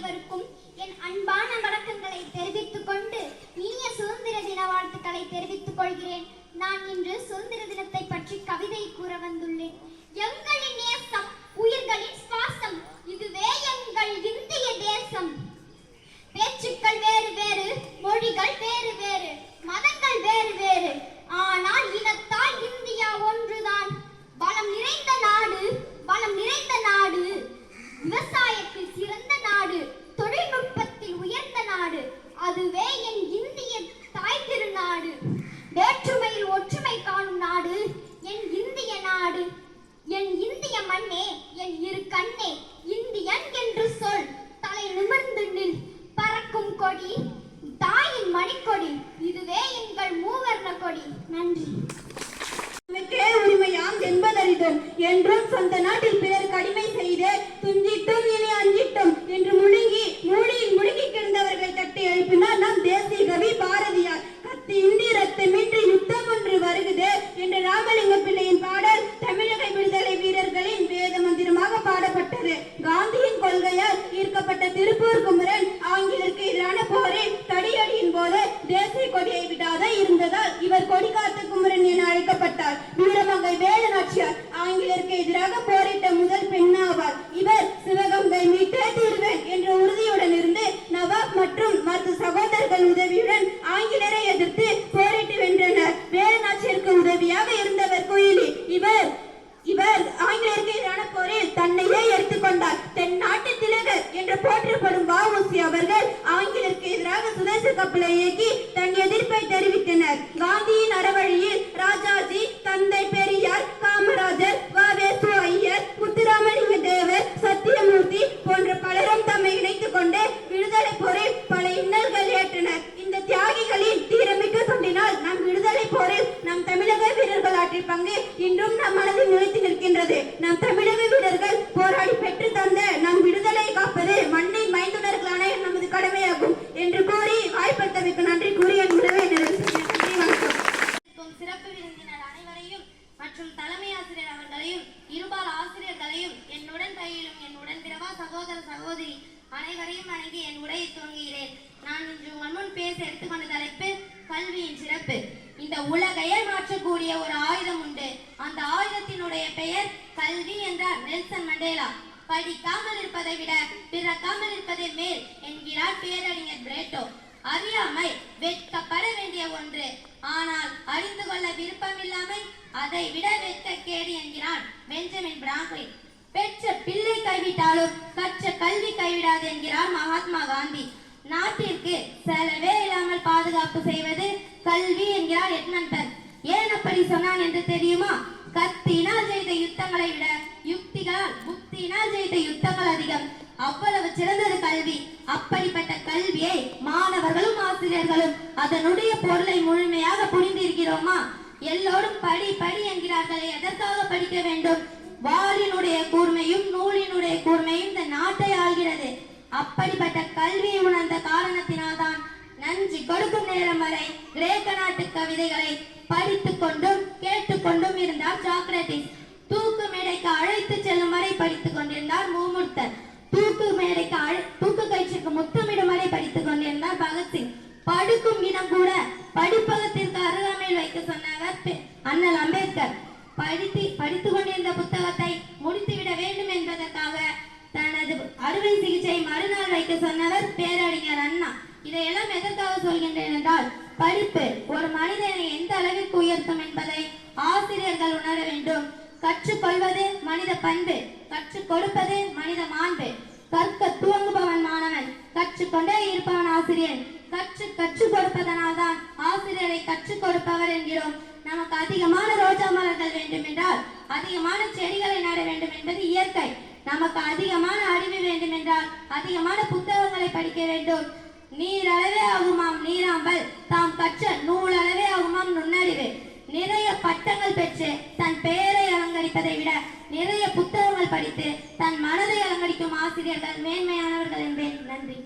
அனைவருக்கும் என் அன்பான வணக்கங்களை தெரிவித்துக் கொண்டு இனிய சுதந்திர தின வாழ்த்துக்களை தெரிவித்துக் கொள்கிறேன். நான் இன்று சுதந்திர தினத்தை பற்றி கவிதை கூற வந்துள்ளேன். எங்க நாடு. அதுவே என் இந்திய தாய் திருநாடு வேற்றுமையில் ஒற்றுமை காணும் நாடு என் இந்திய நாடு. என் இந்திய மண்ணே என் இரு கண்ணே இந்தியன் என்று சொல். தலை நிமிர்ந்து நில் பறக்கும் கொடி தாயின் மணிக்கொடி. இதுவே எங்கள் மூவர்ண கொடி. நன்றி. போற்றப்படும் அவர்கள் ஆங்கிலருக்கு எதிராக சுதேச கப்பலை இயக்கி தன் எதிர்ப்பை தெரிவித்தனர். காந்தி சிறப்பு விருந்தினர் அனைவரையும் மற்றும் தலைமை ஆசிரியர் அவர்களையும் இருபால் ஆசிரியர்களையும் என்னுடன் பயிலும் என் உடன்பிறவா சகோதர சகோதரி அனைவரையும் வணங்கி என் உரையை துவங்குகிறேன். நான் இன்று உங்கள் முன் பேச எடுத்துக்கொண்ட தலைப்பு கல்வியின் சிறப்பு. இந்த உலகையே மாற்றக்கூடிய ஒரு ஆயுதம் உண்டு. அந்த ஆயுதத்தினுடைய பெயர் கல்வி என்றார் நெல்சன் மண்டேலா. படிக்காமல் இருப்பதை விட பிறக்காமல் இருப்பதே மேல் என்கிறார் பேரறிஞர் பிரேட்டோ. அறியாமை வெட்கப்பட வேண்டிய ஒன்று. ஆனால் அறிந்து கொள்ள விருப்பமில்லாமல் அதை விட வெட்கக்கேடு என்கிறான் பெஞ்சமின் பிராங்க்லின் பெற்ற பிள்ளை கைவிட்டாலும் கற்ற கல்வி கைவிடாது என்கிறார் மகாத்மா காந்தி. நாட்டிற்கு செலவே இல்லாமல் பாதுகாப்பு செய்வது கல்வி என்கிறார் எட்மண்டர் ஏன் அப்படி சொன்னான் என்று தெரியுமா? கத்தினால் செய்த யுத்தங்களை விட யுக்திகளால் புத்தியினால் செய்த யுத்தங்கள் அதிகம். அவ்வளவு சிறந்தது கல்வி. அப்படிப்பட்ட கல்வியை மாணவர்களும் ஆசிரியர்களும் அதனுடைய பொருளை முழுமையாக புரிந்திருக்கிறோமா? எல்லோரும் படி படி என்கிறார்களே எதற்காக படிக்க வேண்டும்? வாளினுடைய கூர்மையும் நூலினுடைய கூர்மையும் இந்த நாட்டை ஆள்கிறது. அப்படிப்பட்ட கல்வியை உணர்ந்த காரணத்தினால்தான் நன்றி கொடுக்கும் நேரம் வரை கிரேக்க நாட்டு கவிதைகளை படித்துக் கொண்டும் கேட்டுக்கொண்டும் இருந்தார் சாக்ரட்டிஸ் தூக்கு மேடைக்கு அழைத்து செல்லும் வரை படித்துக் கொண்டிருந்தார் மூமுர்த்தர் தூக்கு மேடைக்கு அழை தூக்கு கயிற்றுக்கு முத்தமிடும் வரை படித்துக் பகத்சிங் படுக்கும் இடம் கூட படிப்பகத்திற்கு அருகாமையில் வைக்க சொன்னவர் அண்ணல் அம்பேத்கர். படித்து படித்துக் கொண்டிருந்த புத்தகத்தை முடித்துவிட வேண்டும் என்பதற்காக தனது அறுவை சிகிச்சை மறுநாள் வைக்க சொன்னவர் பேரறிஞர் அண்ணா. இதையெல்லாம் எதற்காக சொல்கின்றேன் என்றால் படிப்பு ஒரு மனிதனை எந்த அளவிற்கு உயர்த்தும் என்பதை ஆசிரியர்கள் உணர வேண்டும். கற்றுக்கொள்வது மனித பண்பு கற்றுக் கொடுப்பது மனித மாண்பு. கற்க துவங்குபவன் மாணவன். கற்றுக்கொண்டே இருப்பவன் ஆசிரியர் கற்று கற்றுக் கொடுப்பதனால்தான் ஆசிரியரை கற்றுக் கொடுப்பவர் என்கிறோம். நமக்கு அதிகமான ரோஜா மலர்கள் வேண்டும் என்றால் அதிகமான செடிகளை நட வேண்டும் என்பது இயற்கை. நமக்கு அதிகமான அறிவு வேண்டும் என்றால் அதிகமான புத்தகங்களை படிக்க வேண்டும். நீரளவே ஆகுமாம் நீராம்பல். தாம் கற்ற நூலளவே ஆகுமாம் நுண்ணறிவு. நிறைய பட்டங்கள் பெற்று தன் பெயரை அலங்கரிப்பதை விட நிறைய புத்தகங்கள் படித்து தன் மனதை அலங்கரிக்கும் ஆசிரியர்கள் மேன்மையானவர்கள் என்பேன். நன்றி.